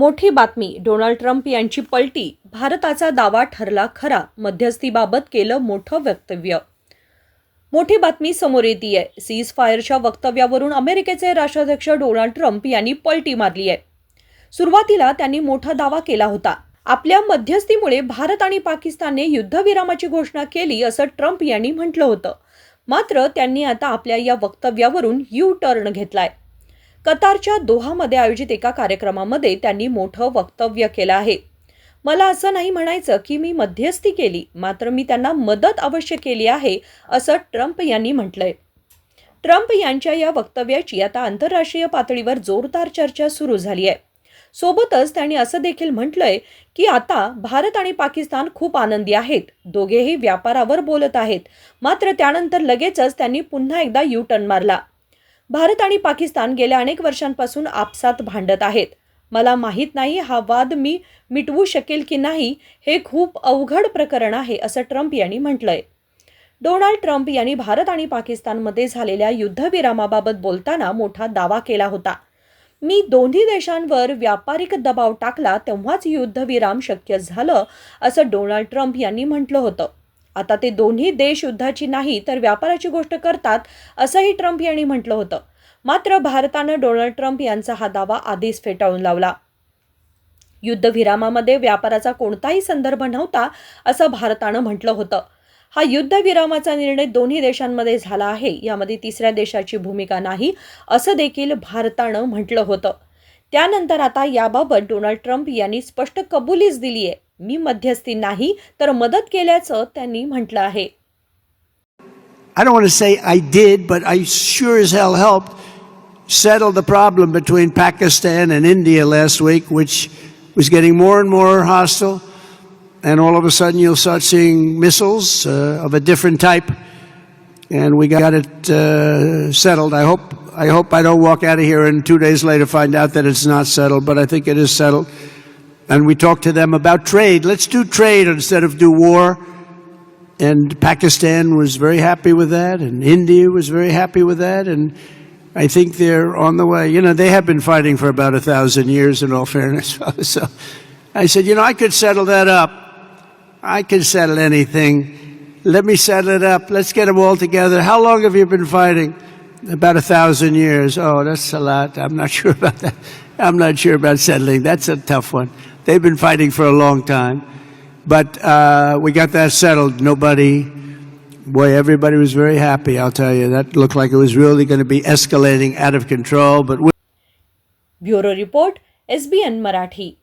मोठी बातमी. Donald Trump यांची पलटी. भारताचा दावा ठरला खरा. मध्यस्थीबाबत केलं मोठं वक्तव्य. मोठी बातमी समोर येते सीज फायरच्या वक्तव्यावरून अमेरिकेचे राष्ट्राध्यक्ष डोनाल्ड ट्रम्प यांनी पलटी मारली आहे. सुरुवातीला त्यांनी मोठा दावा केला होता. आपल्या मध्यस्थीमुळे भारत आणि पाकिस्तानने युद्धविरामाची घोषणा केली असं ट्रम्प यांनी म्हटलं होतं. मात्र त्यांनी आता आपल्या या वक्तव्यावरून यू टर्न घेतलाय. कतारच्या दोहामध्ये आयोजित एका कार्यक्रमामध्ये त्यांनी मोठं वक्तव्य केलं आहे. मला असं नाही म्हणायचं की मी मध्यस्थी केली मात्र मी त्यांना मदत अवश्य केली आहे असं ट्रम्प यांनी म्हटलंय. ट्रम्प यांच्या या वक्तव्याची आता आंतरराष्ट्रीय पातळीवर जोरदार चर्चा सुरू झाली आहे. सोबतच त्यांनी असं देखील म्हटलंय की आता भारत आणि पाकिस्तान खूप आनंदी आहेत. दोघेही व्यापारावर बोलत आहेत. मात्र त्यानंतर लगेचच त्यांनी पुन्हा एकदा यू टर्न मारला. भारत आणि पाकिस्तान गेल्या अनेक वर्षांपासून आपसात भांडत आहेत. मला माहीत नाही हा वाद मी मिटवू शकेल की नाही हे खूप अवघड प्रकरण आहे असं ट्रम्प यांनी म्हटलंय. डोनाल्ड ट्रम्प यांनी भारत आणि पाकिस्तानमध्ये झालेल्या युद्धविरामाबाबत बोलताना मोठा दावा केला होता. मी दोन्ही देशांवर व्यापारिक दबाव टाकला तेव्हाच युद्धविराम शक्य झालं असं डोनाल्ड ट्रम्प यांनी म्हटलं होतं. आता ते दोन्ही देश युद्धाची नाही तर व्यापाराची गोष्ट करतात असंही ट्रम्प यांनी म्हटलं होतं. मात्र भारतानं डोनाल्ड ट्रम्प यांचा हा दावा आधीच फेटाळून लावला. युद्धविरामामध्ये व्यापाराचा कोणताही संदर्भ नव्हता असं भारतानं म्हटलं होतं. हा युद्धविरामाचा निर्णय दोन्ही देशांमध्ये झाला आहे यामध्ये तिसऱ्या देशाची भूमिका नाही असं देखील भारतानं म्हटलं होतं. त्यानंतर आता याबाबत डोनाल्ड ट्रम्प यांनी स्पष्ट कबुलीच दिली आहे मी मध्यस्थी नाही तर मदत केल्याचं त्यांनी म्हटलं आहे I don't want to say I did, but I sure as hell helped settle the problem between Pakistan and India last week, which was getting more and more hostile. And all of a sudden, you'll start seeing missiles uh, of a different type. And we got it uh, settled. I hope, I hope I don't walk out of here and two days later find out that it's not settled, but I think it is settled. And we talked to them about trade. Let's do trade instead of do war. And Pakistan was very happy with that, and India was very happy with that, and I think they're on the way. You know, they have been fighting for about a thousand years, in all fairness. So I said, you know, I could settle that up. I can settle anything. Let me settle it up. Let's get them all together. How long have you been fighting? about a thousand years. Oh, that's a lot. I'm not sure about that. I'm not sure about settling. That's a tough one. They've been fighting for a long time, but uh, we got that settled. Nobody, boy, everybody was very happy. I'll tell you, that looked like it was really going to be escalating out of control. But we- Bureau Report, SBN Marathi.